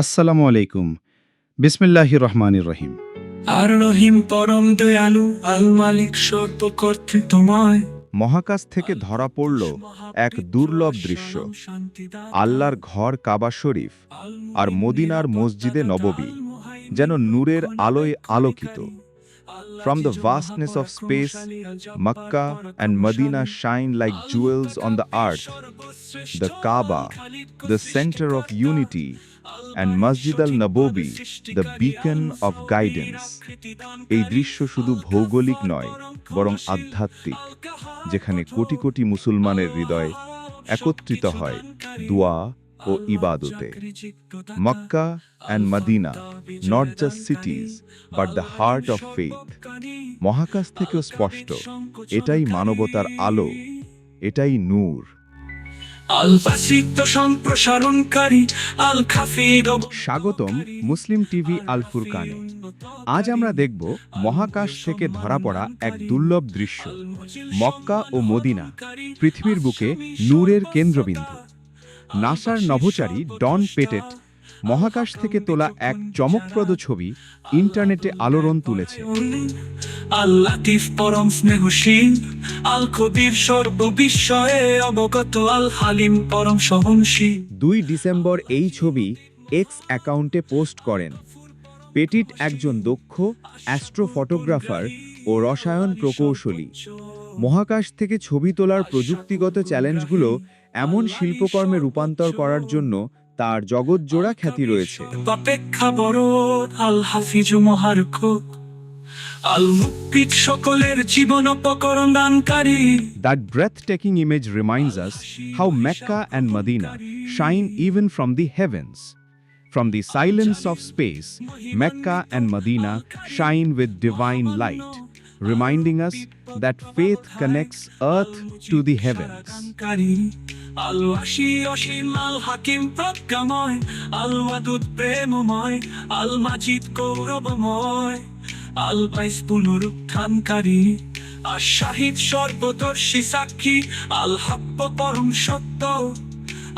আসসালামু আলাইকুম। বিসমিল্লাহির রহমানির রহিম। আর রহিম পরম দয়ালু আল মালিক সর্ব কর্তৃত্বময় মহাকাশ থেকে ধরা পড়ল এক দুর্লভ দৃশ্য। আল্লাহর ঘর কাবা শরীফ আর মদিনার মসজিদে নববী যেন নূরের আলোয় আলোকিত। From the vastness of space, Makkah and Medina shine like jewels on the earth. The Kaaba, the center of unity, and Masjid al-Nabobi, the beacon of guidance. এই দৃশ্য শুধু ভৌগোলিক নয় বরং আধ্যাত্মিক যেখানে কোটি কোটি মুসলমানের হৃদয় একত্রিত হয় দোয়া ও ইবাদতে। Mecca and Medina not just cities but the heart of faith মহাকাশ থেকেও স্পষ্ট এটাই মানবতার আলো এটাই নূর। সম্প্রসারণকারী স্বাগতম মুসলিম টিভি আল ফুরকানে আজ আমরা দেখব মহাকাশ থেকে ধরা পড়া এক দুর্লভ দৃশ্য, মক্কা ও মদিনা, পৃথিবীর বুকে নূরের কেন্দ্রবিন্দু। নাসার নভোচারী ডন পেটেট মহাকাশ থেকে তোলা এক চমকপ্রদ ছবি ইন্টারনেটে আলোড়ন তুলেছে। আল লাতিফ পরম স্নেহশীল আল কবির সর্ববিষয়ে অবগত আল হালিম পরম সহনশীল। দুই ডিসেম্বর এই ছবি এক্স অ্যাকাউন্টে পোস্ট করেন। পেটিট একজন দক্ষ অ্যাস্ট্রো ফটোগ্রাফার ও রসায়ন প্রকৌশলী। মহাকাশ থেকে ছবি তোলার প্রযুক্তিগত চ্যালেঞ্জগুলো এমন শিল্পকর্মে রূপান্তর করার জন্য তার জগৎজোড়া খ্যাতি রয়েছে সকলের জীবন উপকরণ দানকারী That breathtaking image reminds us how Mecca and Medina shine even from the heavens. From the silence of space, Mecca and Medina shine with divine light, reminding us that faith connects earth to the heavens. দানকারী অসীম আল হাকিম প্রজ্ঞাময় আল ওয়াদুদ আল মাজিদ গৌরবময় আল বাইস পুনরুত্থানকারী আর শাহিদ সর্বদর্শী সাক্ষী আল হাব্ব পরম সত্য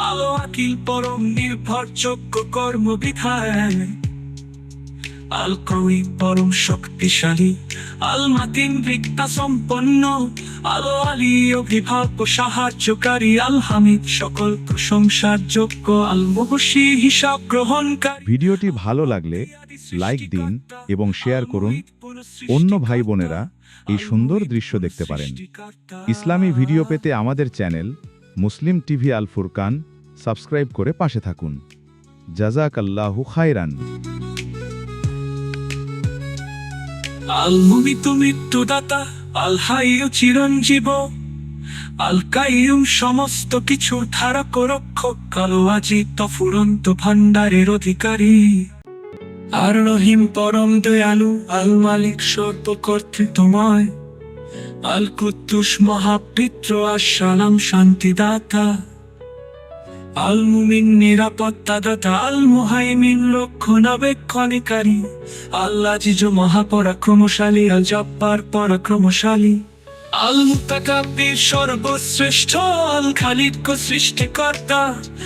আল আকিল পরম নির্ভরযোগ্য কর্মবিধায় আল কবি পরম শক্তিশালী আল মাতিন বৃত্তা সম্পন্ন আল আলী অভিভাবক, সাহায্যকারী আল হামিদ সকল প্রশংসার যোগ্য আল মহসি হিসাব গ্রহণকারী। ভিডিওটি ভালো লাগলে লাইক দিন এবং শেয়ার করুন। অন্য ভাই বোনেরা এই সুন্দর দৃশ্য দেখতে পারেন। ইসলামী ভিডিও পেতে আমাদের channel Muslim TV Al Furqan subscribe করে পাশে থাকুন। জাজাক আল্লাহু খায়রান। আল মুমিত মৃত্যুদাতা, আল হাইয়ু চিরঞ্জীব। আল কাইয়ুম সমস্ত কিছুর ধারক রক্ষক, কালো আজিত ফুরন্ত ভান্ডারের অধিকারী। আর রহিম পরম দয়ালু, আল মালিক সর্ব কর্তৃত্বময় আল কুদ্দুস মহাপিত্র আসসালাম শান্তিদাতা। আল মুমিন নিরাপত্তাদাতা আল মুহাইমিন রক্ষণাবেক্ষণিকারী আল্লাহ জিজ মহাপরাক্রমশালী আল জব্বার পরাক্রমশালী। আল মুতাকাব্বির সর্বশ্রেষ্ঠ আল খালিদ সৃষ্টিকর্তা।